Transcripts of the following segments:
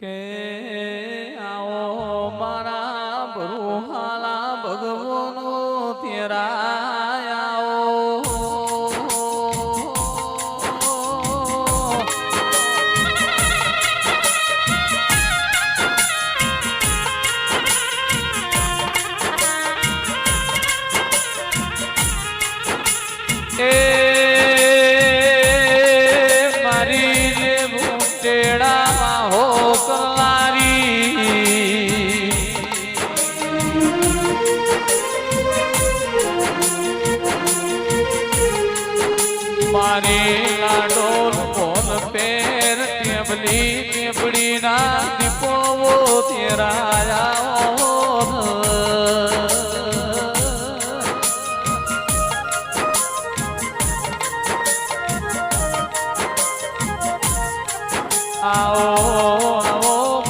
કે આવો મારા બરુહાલા ભગવનો તેરા મારી લાડોલ પોલ પેર ટેબલી ટેબડી ના દીપો તેરાયા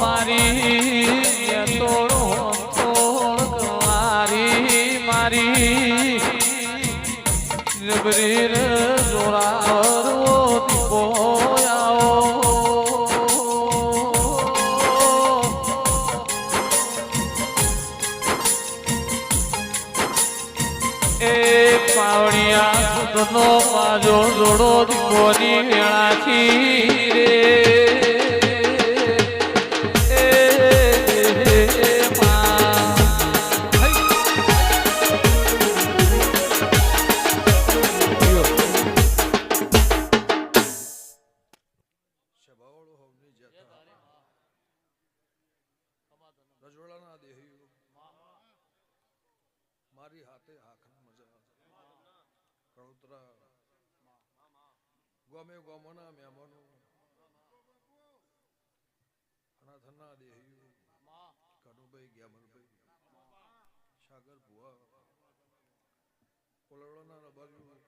મારી પાવડિયા સુધનો માજો જોડો દીપોની વેળાથી રે એ મા સ્વભાવળો હોવની જથા રજવાડાના દેહીઓ મારી હાથે હાખના મજા સાગર ભુવા. કોલવડાના રબાર્યું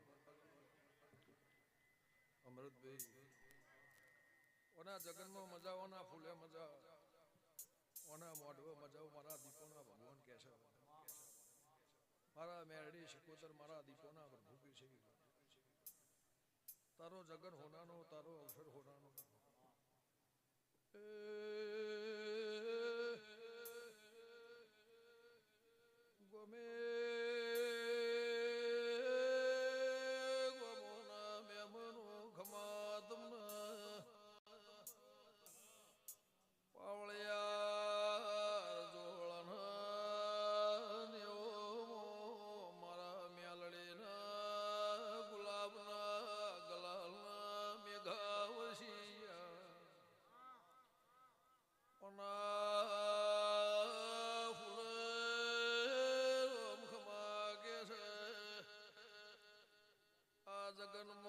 અમૃતભાઈ. ઓના જગનમાં મજા, ઓના ફૂલે મજા. ઓના મોઢવે મજા, મારા દીપોના ભગવાન કે છે. મારા મેરડી શકોતર મારા દીપોના પર કે છે. તારો જગન હોનાનો તારો અવસર હોનાનો. આ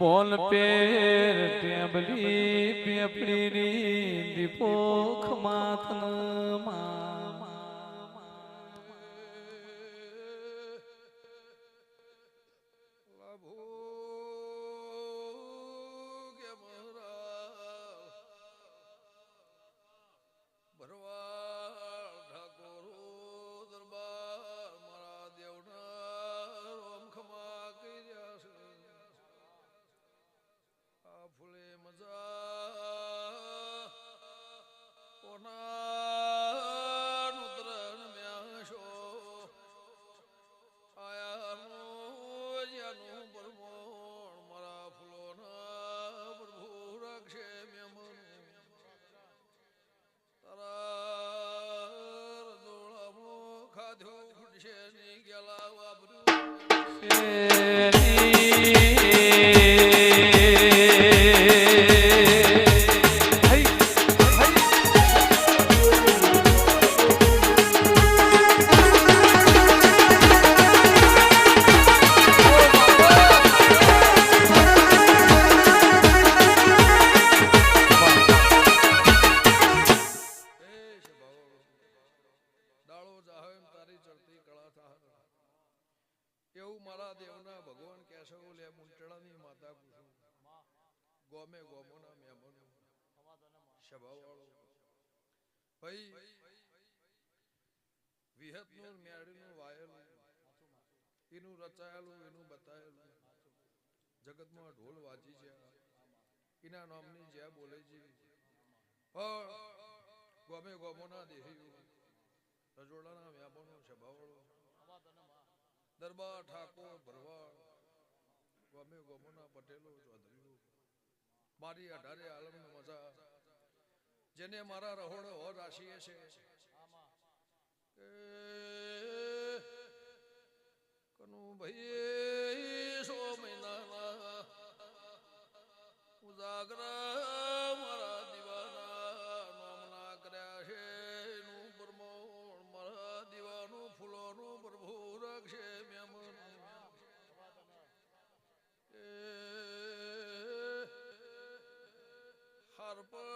બોલ પેર ટેબલી પેપડીની દીપો ખમાથન મા વાપર્યું વાયેલું, એનું રચાયેલું, એનું બતાયેલું. જગતમાં ઢોલ વાજી છે. એના નામની જ્યાં બોલે છે. રજોડાના વ્યાપનો સભાવાળો. દરબાર ઠાકોર ભરવાડ. ગમે ગમોના પટેલો ચૌધરીઓ મારી અઢારે આલમ મજા. જેને મારા રહોડે હો રાશિએ છે. કનુ ભાઈ સો મહિનાના ઉજાગરા তারপর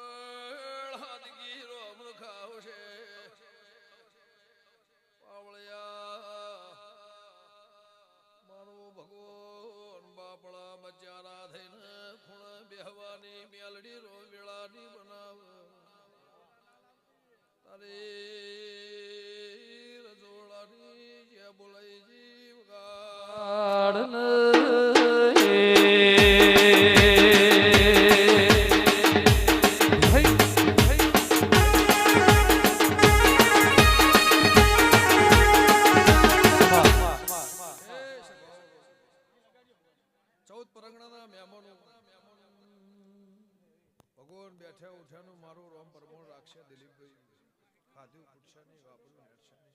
ખાધું ખૂટશે નહીં વાપર્યું નહીં.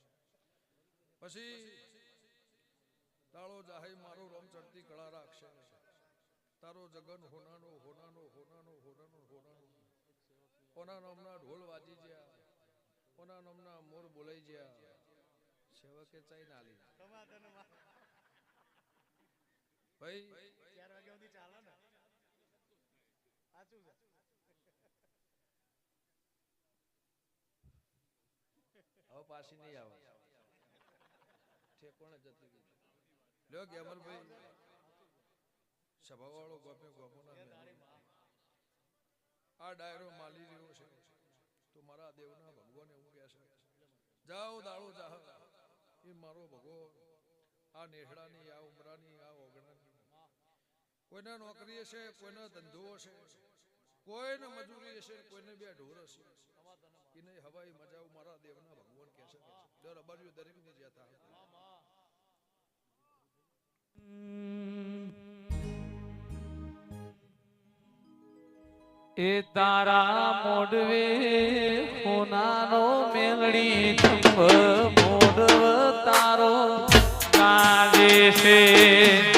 પછી તાળો જાહે, મારો રોમ ચડતી કળા રાખશે. તારો જગન હોનાનો હોનાનો હોનાનો હોનાનો હોનાનો. ઓના નામના ઢોલ વાજી જ્યા. ઓના નામના મોર બોલાઈ જ્યા. સેવકે ચાઈ ના ભાઈ, ચાર વાગ્યા સુધી ચાલે ને. સાચું છે. હવે પાછી નહીં આવે. ઠેકોણે જતી ગઈ લ્યો ગેમરભાઈ સભાવાળો ગોપે ગોપોના. આ ડાયરો માલી રહ્યો છે. તો મારા દેવના ભગવાન એવું કહે છે, જાઓ દાળો જાહ. એ મારો ભગવાન. આ નેહડાની, આ ઉમરાની, આ ઓગણાની. કોઈને નોકરી હશે, કોઈને ધંધો હશે, કોઈને મજૂરી હશે, કોઈને બે ઢોર હશે. એને હવાઈ મજા મારા દેવના ભગવાન કહે છે દર અબાજુ દરેકની જતા એ તારા મોડવે હોનાનો મેલડી મોડવ તારો કાજે છે.